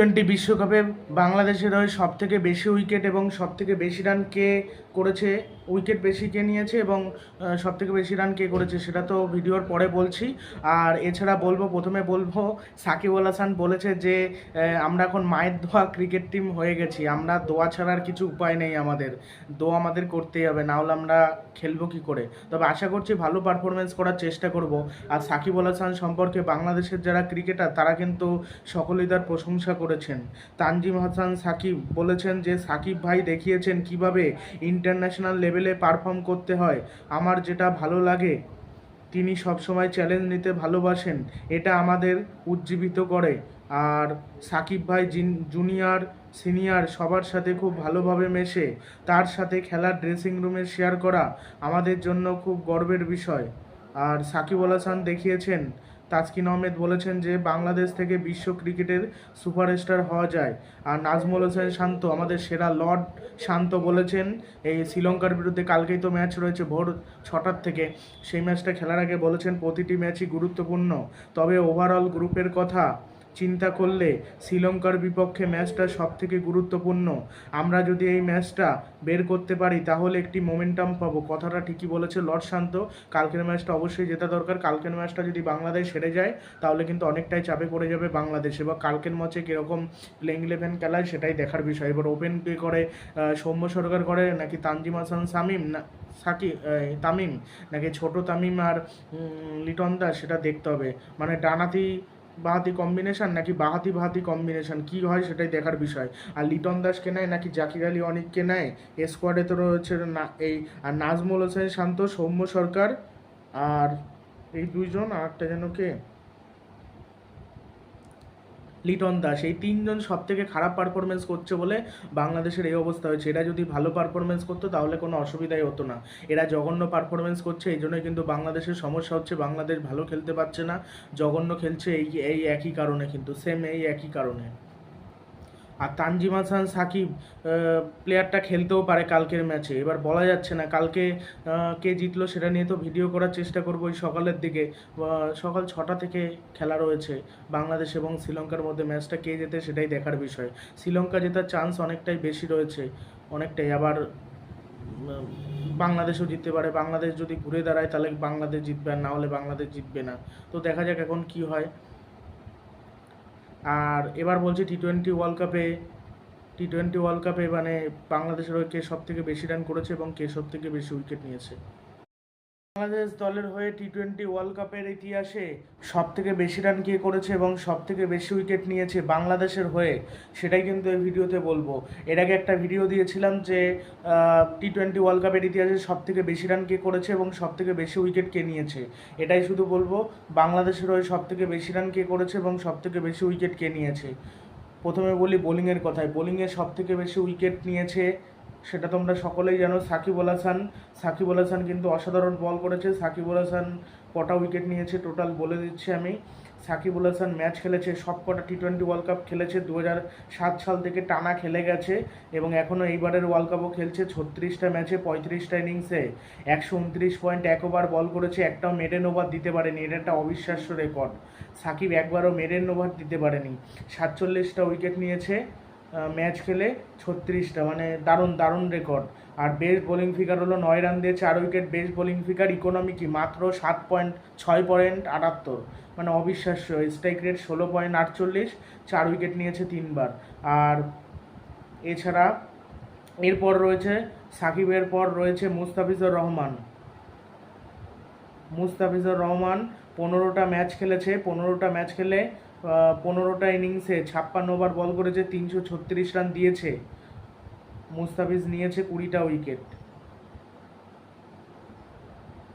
Twenty বিশ্বকাপে বাংলাদেশের হয়ে সব থেকে বেশি উইকেট এবং সব থেকে বেশি রান কে করেছে, উইকেট বেশি কে নিয়েছে এবং সব থেকে বেশি রান কে করেছে সেটা তো ভিডিওর পরে বলছি। আর এছাড়া বলব, প্রথমে বলব, সাকিব আল হাসান বলেছে যে আমরা এখন মায়ের দোয়া ক্রিকেট টিম হয়ে গেছি, আমরা দোয়া ছাড়ার কিছু উপায় নেই আমাদের, দোয়া আমাদের করতেই হবে, না হলে আমরা খেলব কি করে? তবে আশা করছি ভালো পারফরমেন্স করার চেষ্টা করব। আর সাকিব আল হাসান সম্পর্কে বাংলাদেশের যারা ক্রিকেটার তারা কিন্তু সকলেই তার প্রশংসা করেছেন। তানজিম হাসান সাকিব বলেছেন যে, সাকিব ভাই দেখিয়েছেন কীভাবে ইন্টারন্যাশনাল লেভেলে পারফর্ম করতে হয়। আমার যেটা ভালো লাগে, তিনি সবসময় চ্যালেঞ্জ নিতে ভালোবাসেন। এটা আমাদের উজ্জীবিত করে। আর সাকিব ভাই জিন- জুনিয়র সিনিয়র সবার সাথে খুব ভালোভাবে মেশে। তার সাথে খেলার ড্রেসিং রুমে শেয়ার করা আমাদের জন্য খুব গর্বের বিষয়। আর সাকিব আল হাসান দেখিয়েছেন তাসকিন আহমেদ বলেছেন যে বাংলাদেশ থেকে বিশ্ব ক্রিকেটের সুপারস্টার হওয়া যায়। আর নাজমুল হোসেন শান্ত, আমাদের সেরা লর্ড শান্ত বলেছেন, এই শ্রীলঙ্কার বিরুদ্ধে কালকেই তো ম্যাচ রয়েছে ভোর ছটার থেকে। সেই ম্যাচটা খেলার আগে বলেছেন, প্রতিটি ম্যাচই গুরুত্বপূর্ণ। তবে ওভারঅল গ্রুপের কথা চিন্তা করলে শ্রীলঙ্কার বিপক্ষে ম্যাচটা সব থেকে গুরুত্বপূর্ণ। আমরা যদি এই ম্যাচটা বের করতে পারি, তাহলে একটি মোমেন্টাম পাবো। কথাটা ঠিকই বলেছে লর্ড শান্ত। কালকের ম্যাচটা অবশ্যই জেতা দরকার। কালকের ম্যাচটা যদি বাংলাদেশ হেরে যায়, তাহলে কিন্তু অনেকটাই চাপে পড়ে যাবে বাংলাদেশ। এবার কালকের ম্যাচে কীরকম প্লেইং ইলেভেন খেলায়, সেটাই দেখার বিষয়। এবার ওপেন কে করে সৌম্য সরকার করে, নাকি তানজিম হাসান সামিম না, সাকি তামিম, নাকি ছোট তামিম আর লিটন দাস, সেটা দেখতে হবে। মানে ডানাতি বাহাতি কম্বিনেশন নাকি বাহাতি বাহাতি কম্বিনেশন কি হয় সেটাই দেখার বিষয়। আর লিটন দাসকে নেয় নাকি জাকির আলী অনিককে নেয়? এ স্কোয়াডে তো রয়েছে না, এই, আর নাজমুল হোসেন শান্ত, সৌম্য সরকার, আর এই দুইজন, আর একটা যেন কে? লিটন দাস এই তিনজন সব থেকে খারাপ পারফরমেন্স করছে বলে বাংলাদেশের এই অবস্থা হয়েছে। এরা যদি ভালো পারফরমেন্স করতো তাহলে কোনো অসুবিধাই হতো না। এরা জঘন্য পারফরমেন্স করছে, এই জন্যই কিন্তু বাংলাদেশের সমস্যা হচ্ছে বাংলাদেশ ভালো খেলতে পারছে না। জঘন্য খেলছে এই এই একই কারণে কিন্তু সেম এই একই কারণে। আর তানজিম হাসান সাকিব প্লেয়ারটা খেলতেও পারে কালকের ম্যাচে এবার বলা যাচ্ছে না, কালকে কে জিতলো সেটা নিয়ে তো ভিডিও করার চেষ্টা করব ওই সকালের দিকে। সকাল ছটা থেকে খেলা রয়েছে বাংলাদেশ এবং শ্রীলঙ্কার মধ্যে ম্যাচটা কে জেতে সেটাই দেখার বিষয়। শ্রীলঙ্কা জেতার চান্স অনেকটাই বেশি রয়েছে, অনেকটাই। আবার বাংলাদেশও জিততে পারে। বাংলাদেশ যদি ঘুরে দাঁড়ায় তাহলে বাংলাদেশ জিতবে আর না হলে বাংলাদেশ জিতবে না। তো দেখা যাক এখন কি হয়। আর এবার বলছি টি টোয়েন্টি ওয়ার্ল্ড কাপে টি টোয়েন্টি ওয়ার্ল্ড কাপে মানে বাংলাদেশের হয়ে কে সব থেকে বেশি রান করেছে এবং কে সব থেকে বেশি উইকেট নিয়েছে? বাংলাদেশ দলের হয়ে টি টোয়েন্টি ওয়ার্ল্ড কাপের ইতিহাসে সব থেকে বেশি রান কে করেছে এবং সব থেকে বেশি উইকেট নিয়েছে বাংলাদেশের হয়ে, সেটাই কিন্তু এই ভিডিওতে বলব। এর আগে একটা ভিডিও দিয়েছিলাম যে টি টোয়েন্টি ওয়ার্ল্ড কাপের ইতিহাসে সব থেকে বেশি রান কে করেছে এবং সব থেকে বেশি উইকেট কে নিয়েছে। এটাই শুধু বলব, বাংলাদেশের হয়ে সব থেকে বেশি রান কে করেছে এবং সব থেকে বেশি উইকেট কে নিয়েছে। প্রথমে বলি বোলিংয়ের কথায় বোলিংয়ে সব থেকে বেশি উইকেট নিয়েছে সেটা তোমরা সকলেই জানো। সাকিব আল হাসান, সাকিব আল হাসান কিন্তু অসাধারণ বল করেছে। সাকিব আল হাসান কটা উইকেট নিয়েছে টোটাল বলে দিচ্ছি আমি। সাকিব আল হাসান ম্যাচ খেলেছে সব কটা টি টোয়েন্টি ওয়ার্ল্ড কাপ খেলেছে দু সাত সাল থেকে টানা খেলে গেছে এবং এখনও এইবারের ওয়ার্ল্ড কাপও খেলছে ছত্রিশটা ম্যাচে পঁয়ত্রিশটা ইনিংসে একশো উনত্রিশ পয়েন্ট এক ওভার বল করেছে, একটাও মেডেন ওভার দিতে পারেনি। এটা একটা অবিশ্বাস্য রেকর্ড সাকিব একবারও মেডেন ওভার দিতে পারেনি। সাতচল্লিশটা উইকেট নিয়েছে। ম্যাচ খেলে ছত্রিশটা মানে দারুণ দারুণ রেকর্ড আর বেস্ট বোলিং ফিগার হলো নয় রান দিয়ে চার wicket best bowling figure economy কি? মাত্র সাত পয়েন্ট ছয় পয়েন্ট আটাত্তর। মানে অবিশ্বাস্য স্ট্রাইক রেট ষোলো পয়েন্ট আটচল্লিশ, চার উইকেট নিয়েছে তিনবার। আর এছাড়া এরপর রয়েছে, সাকিবের পর রয়েছে মুস্তাফিজুর রহমান। মুস্তাফিজুর রহমান পনেরোটা ম্যাচ খেলেছে, পনেরোটা ম্যাচ খেলে পনেরোটা ইনিংসে ছাপ্পান্ন ওভার বল করেছে, তিনশো ছত্রিশ রান দিয়েছে। মুস্তাফিজ নিয়েছে কুড়িটা উইকেট।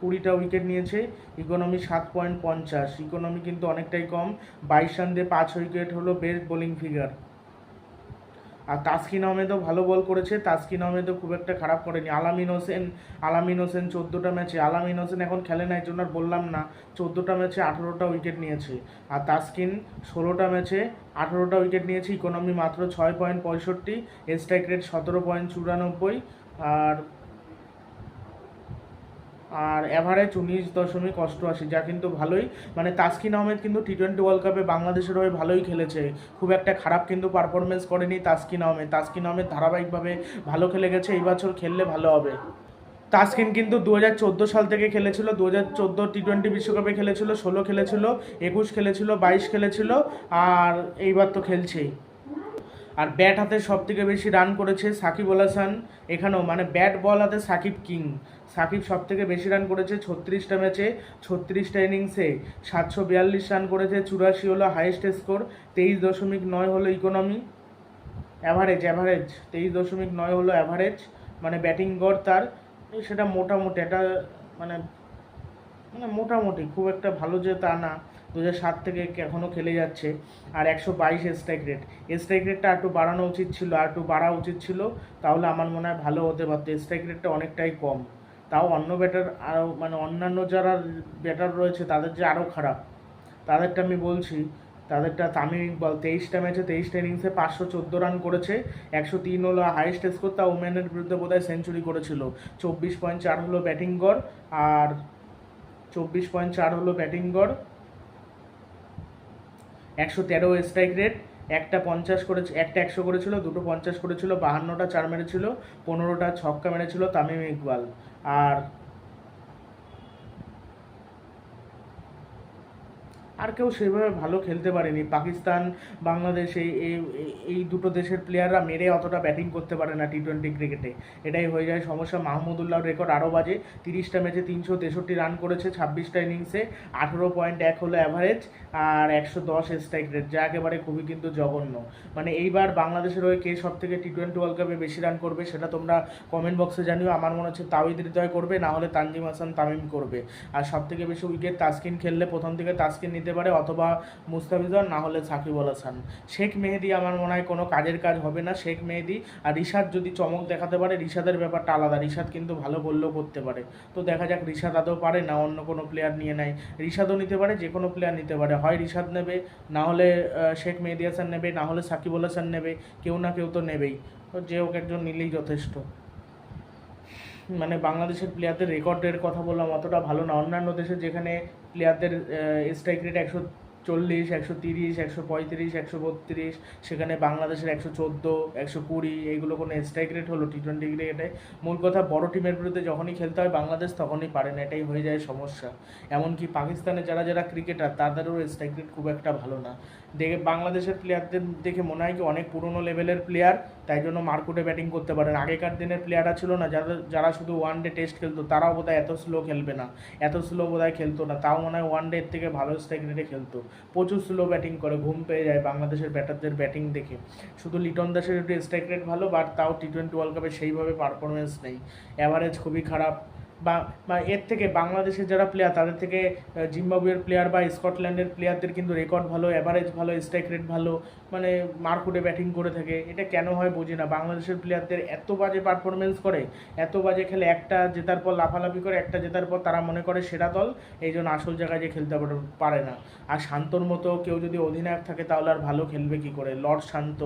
কুড়িটা উইকেট নিয়েছে, ইকোনমি সাত পয়েন্ট পঞ্চাশ। ইকোনমি কিন্তু অনেকটাই কম। বাইশ রান দিয়ে পাঁচ উইকেট হলো বেস্ট বোলিং ফিগার। আর তাসকিন আহমেদও ভালো বল করেছে, তাসকিন আহমেদও খুব একটা খারাপ করেনি। আলামিন হোসেন আলামিন হোসেন চোদ্দোটা ম্যাচে, আলামিন হোসেন এখন খেলে না জন্য আর বললাম না, চোদ্দোটা ম্যাচে আঠেরোটা উইকেট নিয়েছে। আর তাসকিন ষোলোটা ম্যাচে আঠেরোটা উইকেট নিয়েছে ইকোনমি মাত্র ছয় পয়েন্ট পঁয়ষট্টি স্ট্রাইক রেট সতেরো পয়েন্ট চুরানব্বই, আর আর অ্যাভারেজ উনিশ দশমিক অষ্টআশি, যা কিন্তু ভালোই। মানে তাসকিন আহমেদ কিন্তু টি টোয়েন্টি ওয়ার্ল্ড কাপে বাংলাদেশের হয়ে ভালোই খেলেছে। খুব একটা খারাপ কিন্তু পারফরমেন্স করেনি তাসকিন আহমেদ। তাসকিন আহমেদ ধারাবাহিকভাবে ভালো খেলে গেছে, এই বছর খেললে ভালো হবে। তাসকিন কিন্তু দু হাজার চোদ্দ সাল থেকে খেলেছিল দু হাজার চোদ্দ টি টোয়েন্টি বিশ্বকাপে খেলেছিল, ষোলো খেলেছিল, একুশ খেলেছিল, বাইশ খেলেছিল, আর এইবার তো খেলছেই। আর ব্যাট হাতে সব থেকে বেশি রান করেছে সাকিব আল হাসান। এখানেও মানে ব্যাট বল হাতে সাকিব কিং সাকিব সব থেকে বেশি রান করেছে ছত্রিশটা ম্যাচে ছত্রিশটা ইনিংসে সাতশো বিয়াল্লিশ রান করেছে, চুরাশি হলো হাইয়েস্ট স্কোর তেইশ দশমিক নয় হলো ইকোনমি অ্যাভারেজ অ্যাভারেজ তেইশ দশমিক নয় হলো অ্যাভারেজ মানে ব্যাটিং গড় তার, সেটা মোটামুটি, এটা মানে মানে মোটামুটি, খুব একটা ভালো যে তা না। দু সাত থেকে এখনও খেলে যাচ্ছে। আর একশো বাইশ স্ট্রাইক রেট স্ট্রাইক রেটটা একটু বাড়ানো উচিত ছিল, আর একটু বাড়া উচিত ছিল, তাহলে আমার মনে হয় ভালো হতে পারতো। স্ট্রাইক রেটটা অনেকটাই কম। তাও অন্য ব্যাটার আরও মানে অন্যান্য যারা ব্যাটার রয়েছে, তাদের যে আরও খারাপ, তাদেরটা আমি বলছি, তাদেরটা তামিম ইকবাল তেইশটা ম্যাচে তেইশটা ইনিংসে পাঁচশো চোদ্দ রান করেছে। একশো তিন হলো হাইয়েস্ট স্কোর তা ওমেনের বিরুদ্ধে বোধহয় সেঞ্চুরি করেছিল। চব্বিশ পয়েন্ট চার হলো ব্যাটিং গড় আর চব্বিশ পয়েন্ট চার হলো ব্যাটিং গড়। একশো তেরো স্ট্রাইক রেট একটা পঞ্চাশ করে একটা একশো করেছিল, দুটো পঞ্চাশ করেছিল, বাহান্নটা চার মেরেছিল, পনেরোটা ছক্কা মেরেছিল তামিম ইকবাল। আর আর কেউ সেভাবে ভালো খেলতে পারেনি। পাকিস্তান, বাংলাদেশ এই, এই- দুটো দেশের প্লেয়াররা মেরে অতটা ব্যাটিং করতে পারে না টি টোয়েন্টি ক্রিকেটে এটাই হয়ে যায় সমস্যা। মাহমুদুল্লাহর রেকর্ড আরও বাজে। তিরিশটা ম্যাচে তিনশো তেষট্টি রান করেছে ছাব্বিশটা ইনিংসে আঠেরো পয়েন্ট এক হলো অ্যাভারেজ আর একশো দশ স্ট্রাইক রেট যা একেবারে খুবই কিন্তু জঘন্য। মানে এইবার বাংলাদেশের হয়ে কে সব থেকে টি টোয়েন্টি ওয়ার্ল্ড কাপে বেশি রান করবে সেটা তোমরা কমেন্ট বক্সে জানিও। আমার মনে হচ্ছে তাওহিদ হৃদয় করবে, না হলে তানজিম হাসান তামিম করবে। আর সব থেকে বেশি উইকেট তাসকিন খেললে প্রথম থেকে তাসকিন নিতে পারে অথবা মুস্তাফিজুর, না হলে সাকিব আল হাসান। শেখ মেহেদি আমার মনে হয় কোনো কাজের কাজ হবে না। শেখ মেহেদি আর রিশাদ যদি চমক দেখাতে পারে, রিশাদের ব্যাপারটা আলাদা। রিশাদ কিন্তু ভালো বললেও করতে পারে। তো দেখা যাক রিশাদ আদৌ পারে না অন্য কোনো প্লেয়ার নিয়ে নেয়। রিশাদও নিতে পারে, যে কোনো প্লেয়ার নিতে পারে। হয় রিশাদ নেবে, না হলে শেখ মেহেদি হাসান নেবে, না হলে সাকিব আল হাসান নেবে। কেউ না কেউ তো নেবেই। তো যে হোক একজন নিলেই যথেষ্ট। মানে বাংলাদেশের প্লেয়ারদের রেকর্ডের কথা বললাম অতটা ভালো না। অন্যান্য দেশে যেখানে প্লেয়ারদের স্ট্রাইক রেট একশো চল্লিশ, একশো তিরিশ, একশো পঁয়ত্রিশ, একশো বত্রিশ, সেখানে বাংলাদেশের একশো চোদ্দ, একশো কুড়ি এইগুলো কোনো স্ট্রাইক রেট হলো টি টোয়েন্টি ক্রিকেটে মূল কথা, বড় টিমের বিরুদ্ধে যখনই খেলতে হয়, বাংলাদেশ তখনই পারে না, এটাই হয়ে যায় সমস্যা। এমনকি পাকিস্তানে যারা যারা ক্রিকেটার তাদেরও স্ট্রাইক রেট খুব একটা ভালো না। দেখে বাংলাদেশের প্লেয়ারদের দেখে মনে হয় কি অনেক পুরনো লেভেলের প্লেয়ার তাই জন্য মার্কুটে ব্যাটিং করতে পারেন। আগেকার দিনের প্লেয়াররা ছিল না, যারা যারা শুধু ওয়ান ডে টেস্ট খেলতো, তারাও বোধহয় এত স্লো খেলবে না। এত স্লো বোধহয় খেলতো না, তাও মনে হয় ওয়ান ডে থেকে ভালো স্ট্রাইক রেটে খেলতো। প্রচুর স্লো ব্যাটিং করে, ঘুম পেয়ে যায় বাংলাদেশের ব্যাটারদের ব্যাটিং দেখে। শুধু লিটন দাসের একটু স্ট্রাইক রেট ভালো বাট তাও টি টোয়েন্টি ওয়ার্ল্ড কাপে সেইভাবে পারফরমেন্স নেই। অ্যাভারেজ খুবই খারাপ। বা এর থেকে বাংলাদেশের যারা প্লেয়ার তাদের থেকে জিম্বাবুয়ের প্লেয়ার বা স্কটল্যান্ডের প্লেয়ারদের কিন্তু রেকর্ড ভালো অ্যাভারেজ ভালো স্ট্রাইক রেট ভালো মানে মারকুটে ব্যাটিং করে থাকে। এটা কেন হয় বুঝি না। বাংলাদেশের প্লেয়ারদের এত বাজে পারফরমেন্স করে, এত বাজে খেলে একটা জেতার পর লাফালাফি করে, একটা জেতার পর তারা মনে করে সেরা দল, এই জন্য আসল জায়গায় যে খেলতে পারে না। আর শান্তর মতো কেউ যদি অধিনায়ক থাকে তাহলে আর ভালো খেলবে কি করে? লর্ড শান্ত।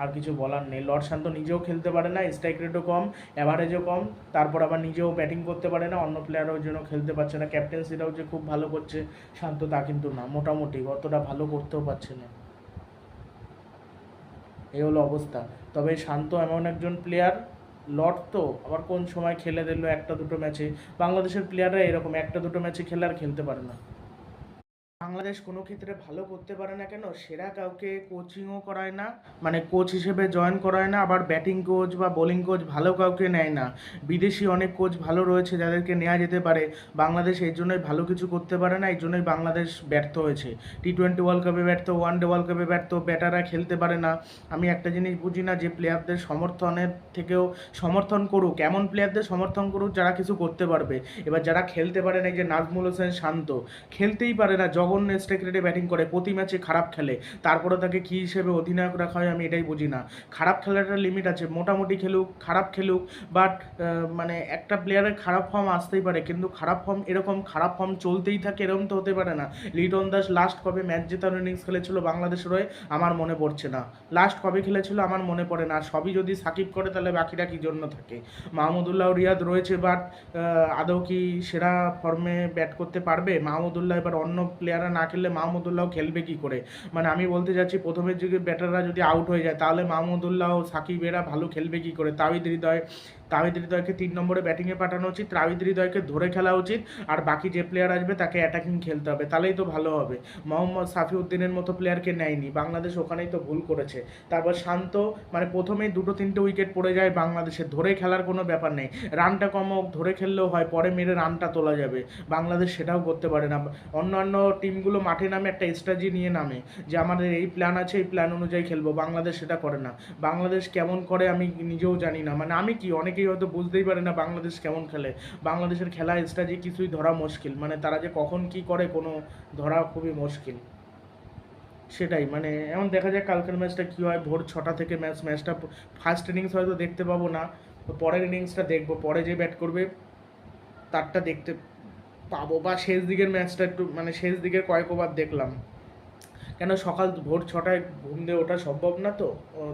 আর কিছু বলার নেই। লর্ড শান্ত নিজেও খেলতে পারে না স্ট্রাইক রেটও কম অ্যাভারেজও কম, তারপর আবার নিজেও ব্যাটিং করতে পারে না, অন্য প্লেয়ারও জন্য খেলতে পারছে না। ক্যাপ্টেন্সিটাও যে খুব ভালো করছে, শান্ত তা কিন্তু না, মোটামুটি অতটা ভালো করতেও পারছে না। এই হলো অবস্থা। তবে শান্ত এমন একজন প্লেয়ার লট তো, আবার কোন সময় খেলে দিল একটা দুটো ম্যাচে বাংলাদেশের প্লেয়াররা এরকম, একটা দুটো ম্যাচে খেলে আর খেলতে পারে না। বাংলাদেশ কোনো ক্ষেত্রে ভালো করতে পারে না কেন? সেরা কাউকে কোচিংও করায় না মানে কোচ হিসেবে জয়েন করায় না, আবার ব্যাটিং কোচ বা বোলিং কোচ ভালো কাউকে নেয় না। বিদেশি অনেক কোচ ভালো রয়েছে যাদেরকে নেওয়া যেতে পারে। বাংলাদেশ এই জন্যই ভালো কিছু করতে পারে না, এই জন্যই বাংলাদেশ ব্যর্থ হয়েছে। টি টোয়েন্টি ওয়ার্ল্ড কাপে ব্যর্থ ওয়ান ডে ওয়ার্ল্ড কাপে ব্যর্থ ব্যাটাররা খেলতে পারে না। আমি একটা জিনিস বুঝি না যে প্লেয়ারদের সমর্থনের থেকেও সমর্থন করুক, এমন প্লেয়ারদের সমর্থন করুক যারা কিছু করতে পারবে। এবার যারা খেলতে পারে না যে নাজমুল হোসেন শান্ত, খেলতেই পারে না, জগৎ জঘন্য স্ট্রাইক রেটে ব্যাটিং করে, প্রতি ম্যাচে খারাপ খেলে। তারপরে তাকে কী হিসেবে অধিনায়ক রাখা হয় আমি এটাই বুঝি না। খারাপ খেলাটার লিমিট আছে, মোটামুটি খেলুক, খারাপ খেলুক বাট মানে একটা প্লেয়ারের খারাপ ফর্ম আসতেই পারে, কিন্তু খারাপ ফর্ম এরকম খারাপ ফর্ম চলতেই থাকে, এরকম তো হতে পারে না। লিটন দাস লাস্ট কবে ম্যাচ জেতার ইনিংস খেলেছিল বাংলাদেশের হয়ে, আমার মনে পড়ছে না। লাস্ট কবে খেলেছিল আমার মনে পড়ে না। সবই যদি সাকিব করে, তাহলে বাকিটা কি জন্য থাকে? মাহমুদুল্লাহ রিয়াদ রয়েছে বাট আদৌ কি সেরা ফর্মে ব্যাট করতে পারবে? মাহমুদুল্লাহ এবার অন্য প্লেয়াররা না খেললে মাহমুদুল্লাহ খেলবে কি করে? মানে আমি বলতে যাচ্ছি প্রথমের যুগে ব্যাটাররা যদি আউট হয়ে যায়, তাহলে মাহমুদুল্লাহ ও সাকিব এরা ভালো খেলবে কি করে? তাহিদ হৃদয় তাহিদ হৃদয়কে তিন নম্বরে ব্যাটিংয়ে পাঠানো উচিত তাহিদ হৃদয়কে ধরে খেলা উচিত, আর বাকি যে প্লেয়ার আসবে তাকে অ্যাটাকিং খেলতে হবে, তাহলেই তো ভালো হবে। মোহাম্মদ সাফিউদ্দিনের মতো প্লেয়ারকে নেয়নি, বাংলাদেশ ওখানেই তো ভুল করেছে। তারপর শান্ত মানে প্রথমেই দুটো তিনটে উইকেট পড়ে যায় বাংলাদেশে, ধরে খেলার কোনো ব্যাপার নেই। রানটা কম হোক, ধরে খেললেও হয়, পরে মেরে রানটা তোলা যাবে। বাংলাদেশ সেটাও করতে পারে না। অন্যান্য টিমগুলো মাঠে নামে একটা স্ট্র্যাটেজি নিয়ে নামে, যে আমাদের এই প্ল্যান আছে, এই প্ল্যান অনুযায়ী খেলব, বাংলাদেশ সেটা করে না। বাংলাদেশ কেমন করে আমি নিজেও জানি না। মানে আমি কি অনেকেই হয়তো বুঝতেই পারে না বাংলাদেশ কেমন খেলে। বাংলাদেশের খেলা স্ট্র্যাটেজি কিছুই ধরা মুশকিল। মানে তারা যে কখন কি করে কোনো ধরা খুবই মুশকিল। সেটাই মানে এমন দেখা যায় কালকের ম্যাচটা কী হয়। ভোর ছটা থেকে ম্যাচ, ম্যাচটা ফার্স্ট ইনিংস হয়তো দেখতে পাবো না। তো পরের ইনিংসটা দেখব। পরে যে ব্যাট করবে, তারটা দেখতে পাবো। বা শেষ দিকের ম্যাচটা একটু মানে শেষ দিকের কয়েক ওভার দেখলাম। কেন সকাল ভোর ছটায় ঘুম দিয়ে ওঠা সম্ভব না তো?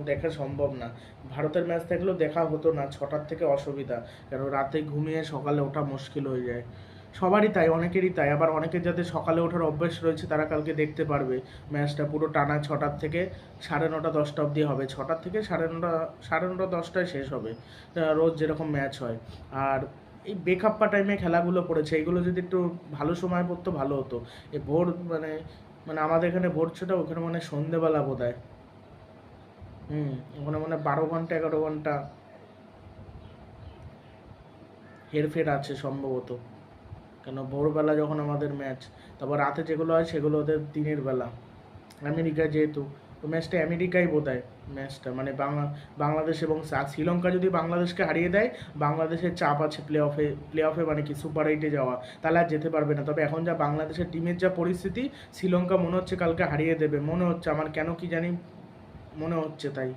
দেখা সম্ভব না। ভারতের ম্যাচ থাকলেও দেখা হতো না, ছটার থেকে অসুবিধা। কেন রাতে ঘুমিয়ে সকালে ওঠা মুশকিল হয়ে যায়। সবারই তাই, অনেকেরই তাই। আবার অনেকের যাদের সকালে ওঠার অভ্যাস রয়েছে, তারা কালকে দেখতে পারবে। ম্যাচটা পুরো টানা ছটার থেকে সাড়ে নটা দশটা অবধি হবে। ছটার থেকে সাড়ে নটা সাড়ে নটা দশটায় শেষ হবে। রোজ যেরকম ম্যাচ হয়। আর এই বেকাপ্পা টাইমে খেলাগুলো পড়েছে, এগুলো যদি একটু ভালো সময় পড়তো, ভালো হতো। এ ভোর মানে মানে আমাদের এখানে ভোর ছটা, ওখানে মানে সন্ধেবেলা বোধ হয় হুম, ওখানে মানে বারো ঘণ্টা, এগারো ঘণ্টা হেরফের আছে সম্ভবত। কেন ভোরবেলা যখন আমাদের ম্যাচ তারপর রাতে যেগুলো হয় সেগুলো ওদের দিনের বেলা। আমেরিকা যেহেতু তো ম্যাচটা আমেরিকাই বোধ হয় ম্যাচটা মানে বাংলা, বাংলাদেশ এবং শ্রীলঙ্কা যদি বাংলাদেশকে হারিয়ে দেয়, বাংলাদেশের চাপ আছে প্লে অফে প্লে অফে মানে কি সুপার এইটে যাওয়া। তাহলে আর যেতে পারবে না। তবে এখন যা বাংলাদেশের টিমের যা পরিস্থিতি, শ্রীলঙ্কা মনে হচ্ছে কালকে হারিয়ে দেবে। মনে হচ্ছে, আমার কেন কি জানি মনে হচ্ছে তাই।